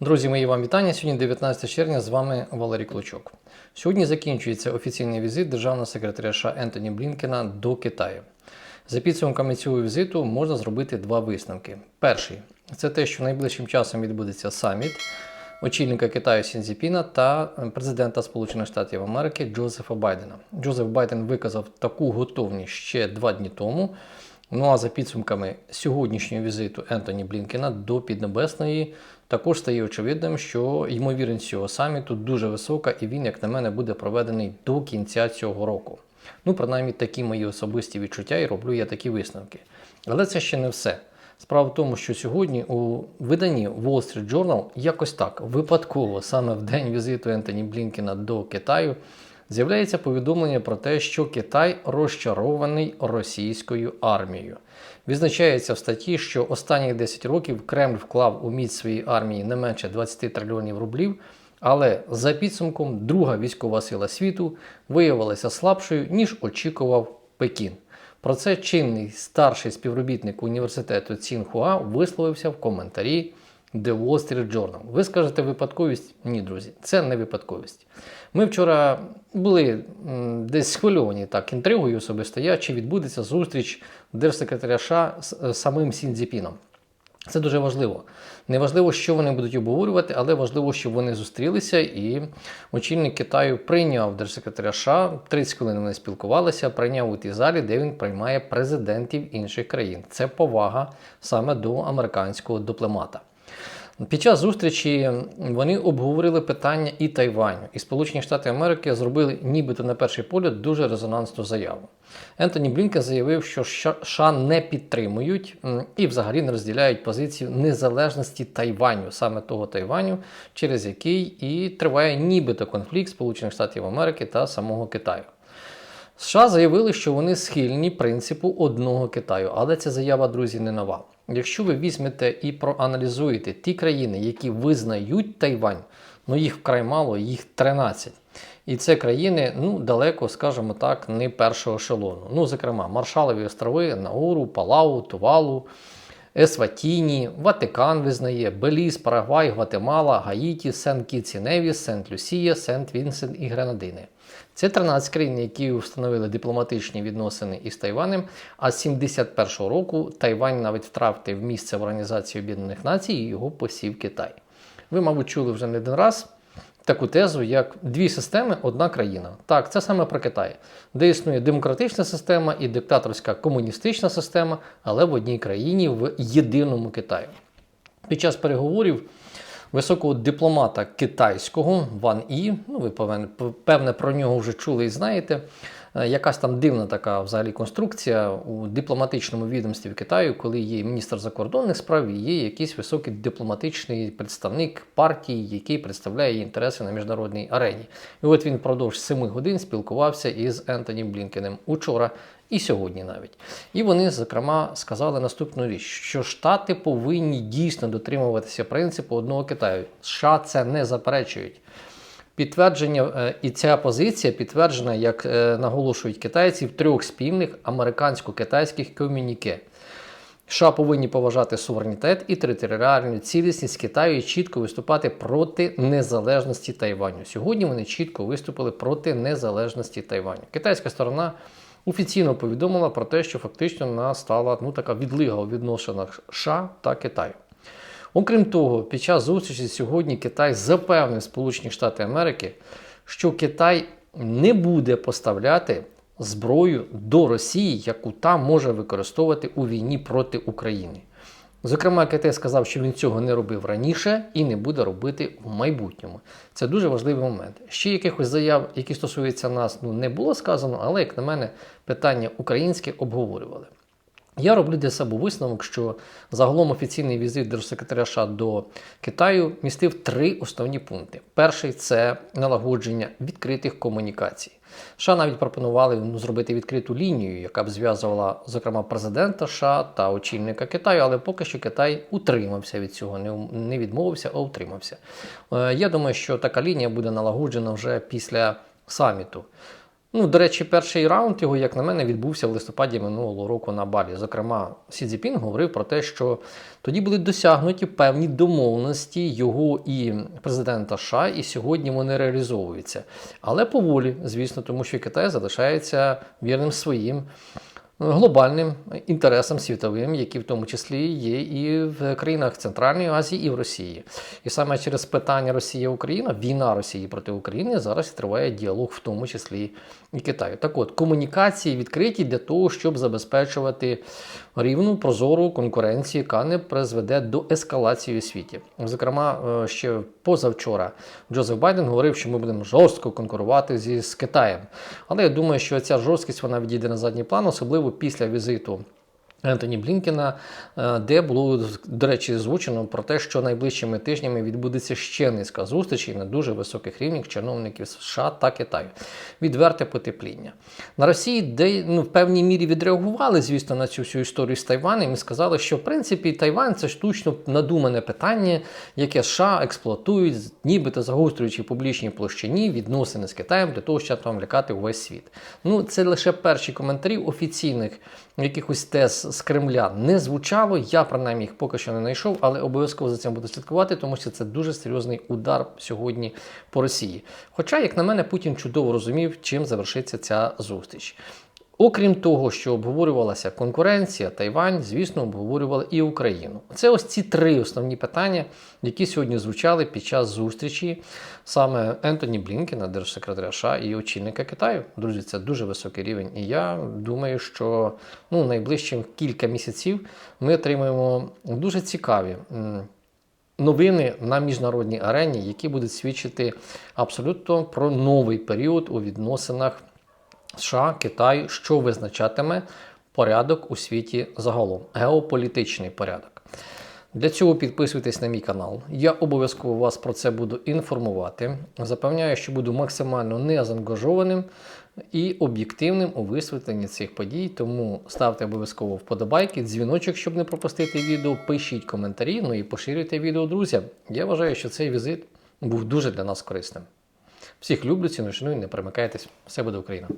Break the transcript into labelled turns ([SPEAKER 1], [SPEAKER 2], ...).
[SPEAKER 1] Друзі, мої вам вітання. Сьогодні 19 червня. З вами Валерій Клочок. Сьогодні закінчується офіційний візит державного секретаря США Ентоні Блінкена до Китаю. За підсумками цього візиту можна зробити два висновки. Перший це те, що найближчим часом відбудеться саміт очільника Китаю Сінзіпіна та президента Сполучених Штатів Америки Джозефа Байдена. Джозеф Байден виказав таку готовність ще два дні тому. Ну а за підсумками сьогоднішнього візиту Ентоні Блінкена до Піднебесної також стає очевидним, що ймовірність цього саміту дуже висока, і він, як на мене, буде проведений до кінця цього року. Ну, принаймні, такі мої особисті відчуття і роблю я такі висновки. Але це ще не все. Справа в тому, що сьогодні у виданні Wall Street Journal якось так випадково, саме в день візиту Ентоні Блінкена до Китаю, з'являється повідомлення про те, що Китай розчарований російською армією. Відзначається в статті, що останні 10 років Кремль вклав у міць своєї армії не менше 20 трильйонів рублів. Але за підсумком друга військова сила світу виявилася слабшою, ніж очікував Пекін. Про це чинний старший співробітник університету Цінхуа висловився в коментарі The Wall Street Journal. Ви скажете випадковість? Ні, друзі, це не випадковість. Ми вчора були десь схвильовані так інтригою особисто я, чи відбудеться зустріч держсекретаря США з е, самим Сінзіпіном. Це дуже важливо. Не важливо, що вони будуть обговорювати, але важливо, щоб вони зустрілися. І очільник Китаю прийняв держсекретаря США. 30 хвилин вони спілкувалися, прийняв у тій залі, де він приймає президентів інших країн. Це повага саме до американського дипломата. Під час зустрічі вони обговорили питання і Тайваню, і Сполучені Штати Америки зробили нібито на перший погляд дуже резонансну заяву. Ентоні Блінкен заявив, що США не підтримують і взагалі не розділяють позицію незалежності Тайваню, саме того Тайваню, через який і триває нібито конфлікт Сполучених Штатів Америки та самого Китаю. США заявили, що вони схильні принципу одного Китаю, але ця заява, друзі, не нова. Якщо ви візьмете і проаналізуєте ті країни, які визнають Тайвань, ну їх вкрай мало, їх 13. І це країни, ну, далеко, скажімо так, не першого ешелону. Ну, зокрема, Маршалові острови, Науру, Палау, Тувалу, Есватіні, Ватикан визнає, Беліз, Парагвай, Гватемала, Гаїті, Сент-Кітс і Невіс, Сент-Люсія, Сент-Вінсент і Гренадини. Це 13 країн, які встановили дипломатичні відносини із Тайванем. А з 71-го року Тайвань навіть втратив місце в Організації Об'єднаних Націй і його посів Китай. Ви, мабуть, чули вже не один раз таку тезу, як дві системи, одна країна. Так, це саме про Китай, де існує демократична система і диктаторська комуністична система, але в одній країні в єдиному Китаї. Під час переговорів високого дипломата китайського Ван І, ну ви певне, про нього вже чули і знаєте. Е, Якась там дивна така взагалі конструкція у дипломатичному відомстві в Китаю, коли є міністр закордонних справ і є якийсь високий дипломатичний представник партії, який представляє інтереси на міжнародній арені. І от він впродовж семи годин спілкувався із Ентоні Блінкенем учора і сьогодні навіть. І вони, зокрема, сказали наступну річ: що Штати повинні дійсно дотримуватися принципу одного Китаю. США це не заперечують. Підтвердження е, і ця позиція підтверджена, як е, наголошують китайці, в трьох спільних американсько-китайських комюніке. США повинні поважати суверенітет і територіальну цілісність Китаю і чітко виступати проти незалежності Тайваню. Сьогодні вони чітко виступили проти незалежності Тайваню. Китайська сторона офіційно повідомила про те, що фактично настала ну, така відлига у відносинах США та Китаю. Окрім того, під час зустрічі сьогодні Китай запевнив Сполучені Штати Америки, що Китай не буде поставляти зброю до Росії, яку та може використовувати у війні проти України. Зокрема, Китай сказав, що він цього не робив раніше і не буде робити в майбутньому. Це дуже важливий момент. Ще якихось заяв, які стосуються нас, ну не було сказано, але, як на мене, питання українське обговорювали. Я роблю для себе висновок, що загалом офіційний візит держсекретаря США до Китаю містив три основні пункти. Перший це налагодження відкритих комунікацій. США навіть пропонували ну, зробити відкриту лінію, яка б зв'язувала, зокрема, президента США та очільника Китаю, але поки що Китай утримався від цього, не, відмовився, а утримався. Е, я думаю, що така лінія буде налагоджена вже після саміту. Ну, до речі, перший раунд його, як на мене, відбувся в листопаді минулого року на Балі. Зокрема, Сі Цзіпін говорив про те, що тоді були досягнуті певні домовленості його і президента США, і сьогодні вони реалізовуються. Але поволі, звісно, тому що Китай залишається вірним своїм глобальним інтересам світовим, які в тому числі є і в країнах Центральної Азії, і в Росії. І саме через питання Росія-Україна, війна Росії проти України зараз триває діалог, в тому числі і Китаю. Так от комунікації відкриті для того, щоб забезпечувати рівну прозору конкуренцію, яка не призведе до ескалації у світі. Зокрема, е, ще позавчора Джозеф Байден говорив, що ми будемо жорстко конкурувати зі з Китаєм. Але я думаю, що ця жорсткість вона відійде на задній план, особливо після візиту. Ентоні Блінкена, е, де було, до речі, звучено про те, що найближчими тижнями відбудеться ще низка зустрічей на дуже високих рівнях чиновників США та Китаю. Відверте потепління. На Росії, де ну, в певній мірі відреагували, звісно, на цю всю історію з Тайванем і сказали, що в принципі Тайвань це штучно надумане питання, яке США експлуатують, нібито загострюючи публічній площині відносини з Китаєм для того, щоб там лякати увесь світ. Ну, це лише перші коментарі офіційних якихось тез з Кремля не звучало. Я принаймні їх поки що не знайшов, але обов'язково за цим буду слідкувати, тому що це дуже серйозний удар сьогодні по Росії. Хоча, як на мене, Путін чудово розумів, чим завершиться ця зустріч. Окрім того, що обговорювалася конкуренція, Тайвань, звісно, обговорювали і Україну. Це ось ці три основні питання, які сьогодні звучали під час зустрічі саме Ентоні Блінкена, держсекретаря США і очільника Китаю. Друзі, це дуже високий рівень. І я думаю, що ну, найближчим кілька місяців ми отримаємо дуже цікаві. Новини на міжнародній арені, які будуть свідчити абсолютно про новий період у відносинах США, Китай, що визначатиме порядок у світі загалом, геополітичний порядок. Для цього підписуйтесь на мій канал. Я обов'язково вас про це буду інформувати. Запевняю, що буду максимально незаангажованим і об'єктивним у висвітленні цих подій. Тому ставте обов'язково вподобайки, дзвіночок, щоб не пропустити відео. Пишіть коментарі, ну і поширюйте відео друзям. Я вважаю, що цей візит був дуже для нас корисним. Всіх люблю, ціную, шаную, не перемикайтесь. Все буде Україна!